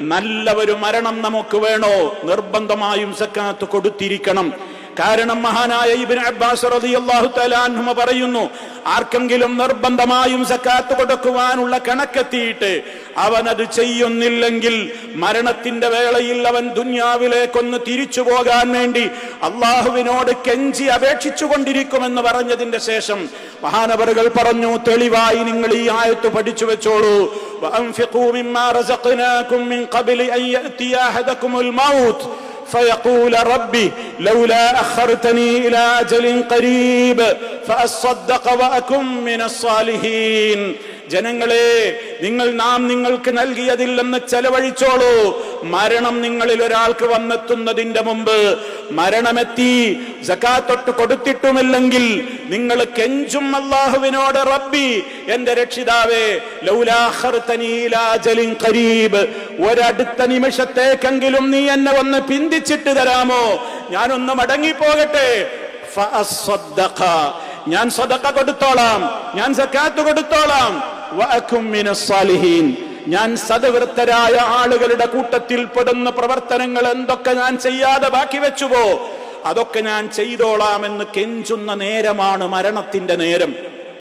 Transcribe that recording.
നല്ല ഒരു മരണം നമുക്ക് വേണോ? നിർബന്ധമായും സക്കാത്ത് കൊടുത്തിരിക്കണം. കാരണം മഹാനായ ഇബിൻ അബ്ബാസ് റളിയല്ലാഹു പറയുന്നു ആർക്കെങ്കിലും നിർബന്ധമായും സക്കാത്ത് കൊടുക്കുവാനുള്ള കണക്കെത്തിയിട്ട് അവൻ അത് ചെയ്യുന്നില്ലെങ്കിൽ മരണത്തിന്റെ വേളയിൽ അവൻ ദുന്യാവിലേക്കൊന്ന് തിരിച്ചു പോകാൻ വേണ്ടി അള്ളാഹുവിനോട് കെഞ്ചി അപേക്ഷിച്ചു കൊണ്ടിരിക്കുമെന്ന് പറഞ്ഞതിന്റെ ശേഷം മഹാനവറുകൾ പറഞ്ഞു തെളിവായി നിങ്ങൾ ഈ ആയത്ത് പഠിച്ചു വെച്ചോളൂ. وأنفقوا مما رزقناكم من قبل أن يأتي أحدكم الموت فيقول ربي لولا أخرتني إلى أجل قريب فأصدق وأكن من الصالحين ജനങ്ങളെ നിങ്ങൾ നാം നിങ്ങൾക്ക് നൽകിയതിൽ നിന്ന് ചെലവഴിച്ചോളൂ മരണം നിങ്ങളിൽ ഒരാൾക്ക് വന്നെത്തുന്നതിന്റെ മുമ്പ് മരണമെത്തി ജക്കാത്തൊട്ട് കൊടുത്തിട്ടുമില്ലെങ്കിൽ നിങ്ങൾ കെഞ്ചും അള്ളാഹുവിനോട് റബ്ബി എന്റെ രക്ഷിതാവേ ഖരീബ് ഒരടുത്ത നിമിഷത്തേക്കെങ്കിലും നീ എന്നെ ഒന്ന് പിന്തിച്ചിട്ട് തരാമോ ഞാനൊന്ന് മടങ്ങിപ്പോകട്ടെ. ഞാൻ സദക്ക കൊടുത്തോളാം ഞാൻ സക്കാത്ത് കൊടുത്തോളാം വഅക്കും. ഞാൻ സദവൃത്തരായ ആളുകളുടെ കൂട്ടത്തിൽ പെടുന്ന പ്രവർത്തനങ്ങൾ എന്തൊക്കെ ഞാൻ ചെയ്യാതെ ബാക്കി വെച്ചുവോ അതൊക്കെ ഞാൻ ചെയ്തോളാമെന്ന് കെഞ്ചുന്ന നേരമാണ് മരണത്തിന്റെ നേരം.